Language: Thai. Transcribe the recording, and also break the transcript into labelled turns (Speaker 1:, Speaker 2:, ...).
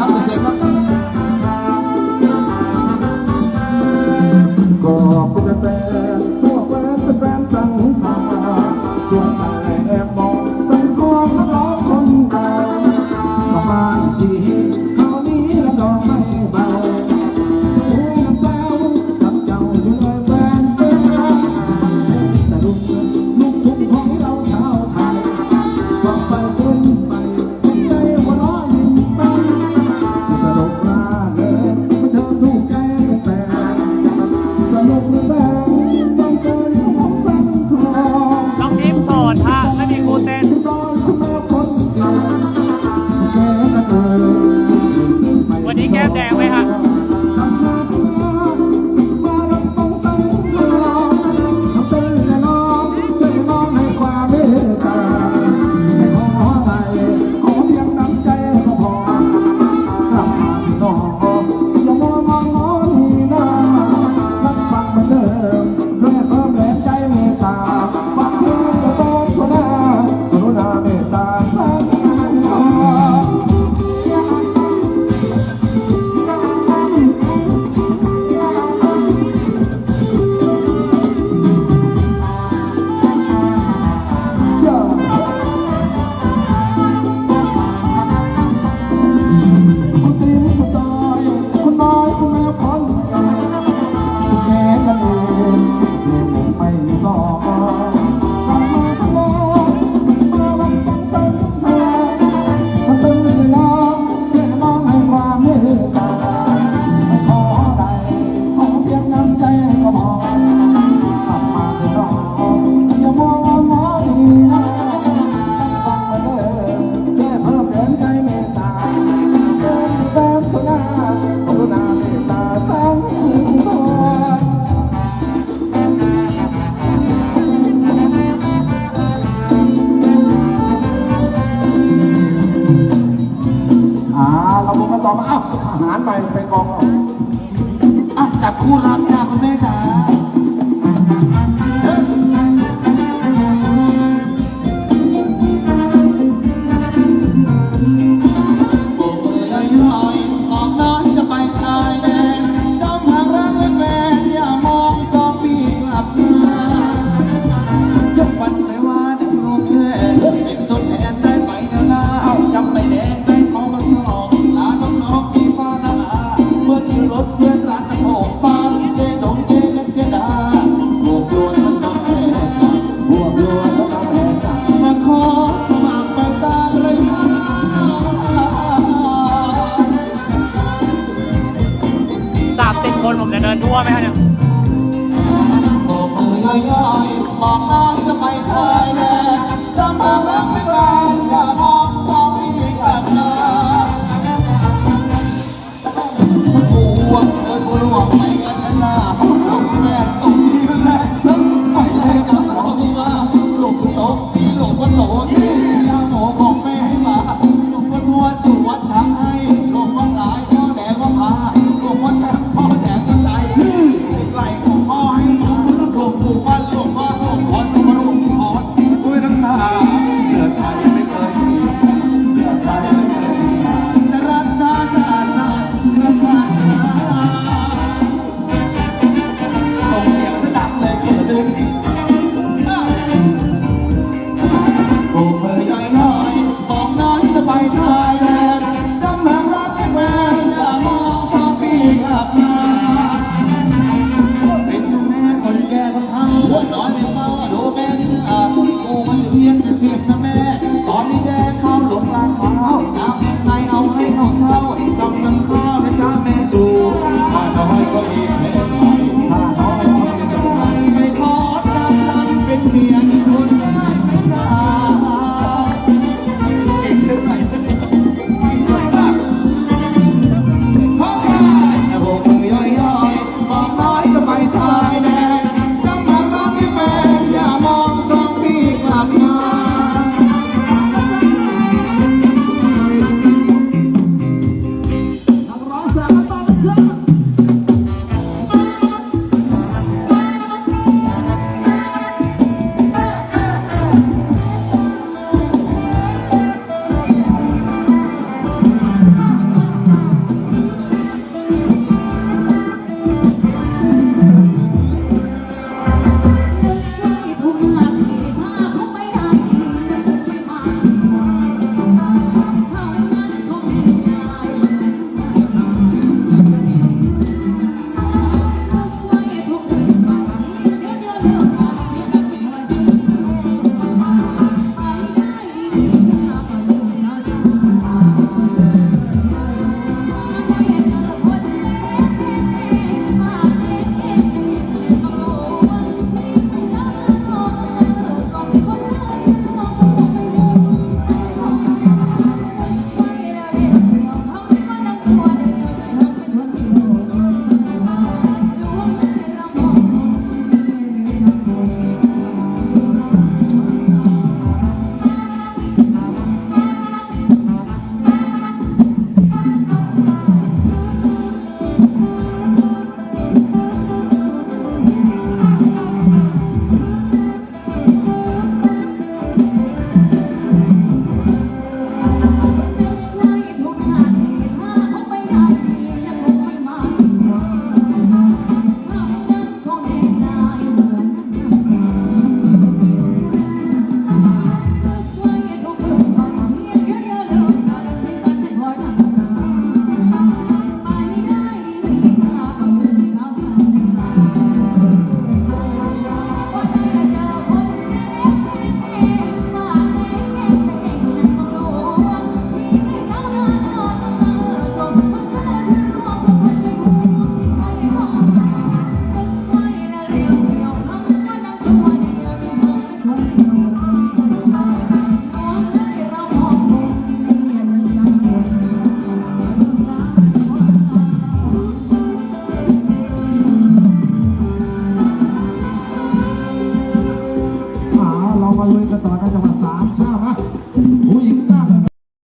Speaker 1: ครับเสียงครับ
Speaker 2: ก็คุณแฟนพวกแฟนแฟนตั้งตาตัวแต่แอบมองสังคมก็ร้องคนเก่าประมาณที่คราวนี้ละดอกไม่เบาลูกทุ่งของเราเท้าไท
Speaker 3: ย
Speaker 2: บอก
Speaker 3: ไป
Speaker 2: เต้นไปาอาทหารไปไปกองเอา
Speaker 1: อะจับคู่รักจ้าคุณแม่จ๋า บเย็นร้านนหอปานเจ๊ดงเจ๊เจ๊ดาบวกลวนทั้งแพ้กั
Speaker 2: บวกลวนทั้งแพ้กัน
Speaker 1: ขอมัครไตามระยะ
Speaker 3: สามสิบคนผมจะเดินทั่วไหมคะเนี่ย
Speaker 1: โอ้โหย่อยๆบกน้ำจะไปไทยแลนด์จำมารักไม่แรงอย่ม มาลุยกั